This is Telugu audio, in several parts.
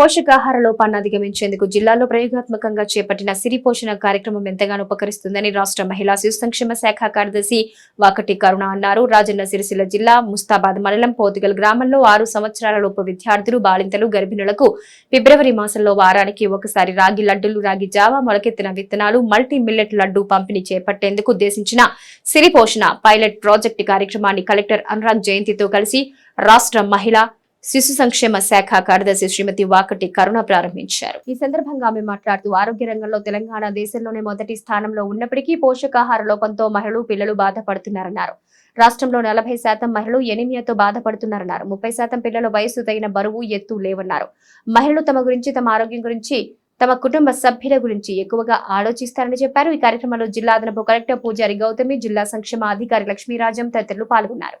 పోషకాహార లోపాన్ని అధిగమించేందుకు జిల్లాలో ప్రయోగాత్మకంగా చేపట్టిన సిరి పోషణ కార్యక్రమం ఎంతగానో ఉపకరిస్తుందని రాష్ట్ర మహిళా శిశు సంక్షేమ శాఖ కార్యదర్శి వాకటి కరుణ అన్నారు. రాజన్న సిరిసిల్ల జిల్లా ముస్తాబాద్ మండలం పోతుగల్ గ్రామంలో ఆరు సంవత్సరాల లోపు విద్యార్థులు బాలింతలు గర్భిణులకు ఫిబ్రవరి మాసంలో వారానికి ఒకసారి రాగి లడ్డులు రాగి జావా మొలకెత్తిన విత్తనాలు మల్టీ మిల్లెట్ లడ్డు పంపిణీ చేపట్టేందుకు ఉద్దేశించిన సిరి పోషణ పైలట్ ప్రాజెక్టు కార్యక్రమాన్ని కలెక్టర్ అనురాగ్ జయంతితో కలిసి రాష్ట్ర మహిళా శిశు సంక్షేమ శాఖ కార్యదర్శి శ్రీమతి వాకటి కరుణ ప్రారంభించారు. ఈ సందర్భంగా ఆమె మాట్లాడుతూ ఆరోగ్య రంగంలో తెలంగాణ దేశంలోనే మొదటి స్థానంలో ఉన్నప్పటికీ పోషకాహార లోపంతో మహిళలు పిల్లలు బాధపడుతున్నారన్నారు. రాష్ట్రంలో నలభై శాతం మహిళలు ఎనిమియాతో బాధపడుతున్నారన్నారు. ముప్పై శాతం పిల్లల వయసు తగిన బరువు ఎత్తు లేవన్నారు. మహిళలు తమ గురించి తమ ఆరోగ్యం గురించి తమ కుటుంబ సభ్యుల గురించి ఎక్కువగా ఆలోచిస్తారని చెప్పారు. ఈ కార్యక్రమంలో జిల్లా అదనపు కలెక్టర్ పూజారి గౌతమి జిల్లా సంక్షేమ అధికారి లక్ష్మీరాజం తదితరులు పాల్గొన్నారు.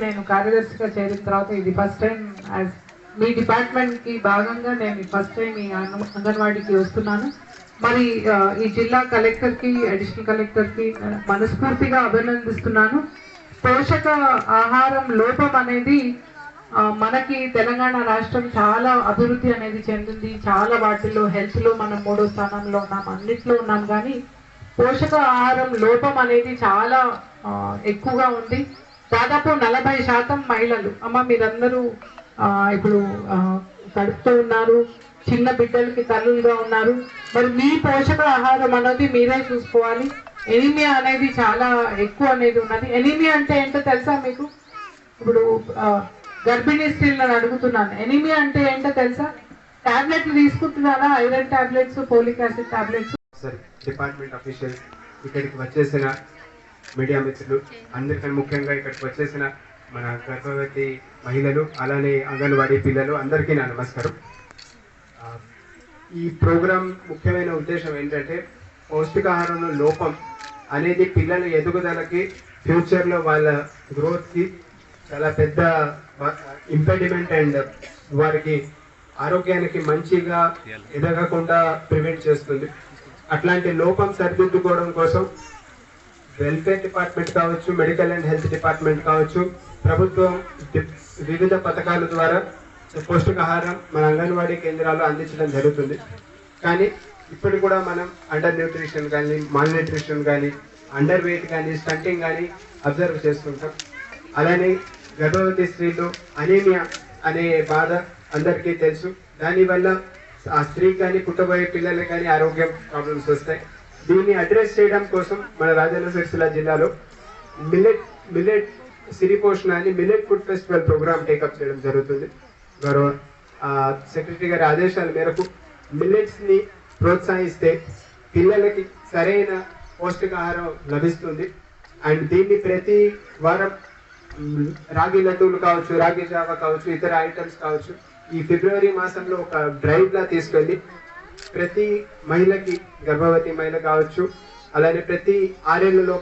నేను కార్యదర్శిగా చేరిన తర్వాత ఇది ఫస్ట్ టైం యాజ్ మీ డిపార్ట్మెంట్కి భాగంగా నేను ఫస్ట్ టైం ఈ అంగ- అంగన్వాడీకి వస్తున్నాను. మరి ఈ జిల్లా కలెక్టర్కి అడిషనల్ కలెక్టర్కి మనస్ఫూర్తిగా అభినందిస్తున్నాను. పోషక ఆహారం లోపం అనేది మనకి తెలంగాణ రాష్ట్రం చాలా అభివృద్ధి అనేది చెందింది. చాలా వాటిల్లో హెల్త్లో మనం మూడో స్థానంలో ఉన్నాం అన్నిట్లో ఉన్నాం. కానీ పోషక ఆహారం లోపం అనేది చాలా ఎక్కువగా ఉంది. దాదాపు నలభై శాతం మహిళలు. అమ్మ మీరందరూ ఇప్పుడు గడుపుతూ కడుపుతో ఉన్నారు. చిన్న బిడ్డలకి తల్లులుగా ఉన్నారు. మరి మీ పోషక ఆహారం అనేది మీరే చూసుకోవాలి. ఎనీమియా అనేది చాలా ఎక్కువ అనేది ఉన్నది. ఎనీమియా అంటే ఏంటో తెలుసా మీకు? ఇప్పుడు గర్భిణీ స్త్రీలను అడుగుతున్నాను. ఎనిమి అంటే ఏంటో తెలుసా? టాబ్లెట్లు తీసుకుంటున్నారా? Iron tablets folic acid tablets? Sorry department official ఇక్కడికి వచ్చేసిన మీడియా మిత్రులు అందరికన్నా ముఖ్యంగా ఇక్కడికి వచ్చేసిన మన గర్భవతి మహిళలు అలానే అంగన్వాడీ పిల్లలు అందరికీ నా నమస్కారం. ఈ ప్రోగ్రాం ముఖ్యమైన ఉద్దేశం ఏంటంటే పౌష్టికాహారంలో లోపం అనేది పిల్లల ఎదుగుదలకి ఫ్యూచర్లో వాళ్ళ గ్రోత్కి చాలా పెద్ద ఇంపెడిమెంట్ అండ్ వారికి ఆరోగ్యానికి మంచిగా ఎదగకుండా ప్రివెంట్ చేస్తుంది. అట్లాంటి లోపం సరిదిద్దుకోవడం కోసం వెల్ఫేర్ డిపార్ట్మెంట్ కావచ్చు మెడికల్ అండ్ హెల్త్ డిపార్ట్మెంట్ కావచ్చు ప్రభుత్వం వివిధ పథకాల ద్వారా పౌష్టికాహారం మన అంగన్వాడీ కేంద్రాలు అందించడం జరుగుతుంది. కానీ ఇప్పుడు కూడా మనం అండర్ న్యూట్రిషన్ కానీ మాల్ న్యూట్రిషన్ కానీ అండర్ వెయిట్ కానీ స్టంటింగ్ కానీ అబ్జర్వ్ చేస్తుంటాం. అలానే గర్భవతి స్త్రీలు అనీమియా అనే బాధ అందరికీ తెలుసు. దానివల్ల ఆ స్త్రీ కానీ పుట్టబోయే పిల్లలకు కానీ ఆరోగ్యం ప్రాబ్లమ్స్ వస్తాయి. దీన్ని అడ్రస్ చేయడం కోసం మన రాజన్న సిరిసిల్ల జిల్లాలో మిల్లెట్ మిల్లెట్ సిరిపోషణ అని millet food festival programme take up చేయడం జరుగుతుంది. గౌరవ సెక్రటరీ గారి ఆదేశాల మేరకు మిల్లెట్స్ని ప్రోత్సహిస్తే పిల్లలకి సరైన పౌష్టికాహారం లభిస్తుంది. అండ్ దీన్ని ప్రతి వారం రాగి లడ్డూలు కావచ్చు రాగి జావ కావచ్చు ఇతర ఐటమ్స్ కావచ్చు ఈ ఫిబ్రవరి మాసంలో ఒక డ్రైవ్ లా తీసుకెళ్ళి ప్రతి మహిళకి గర్భవతి మహిళ కావచ్చు అలానే ప్రతి ఆరేళ్ళలో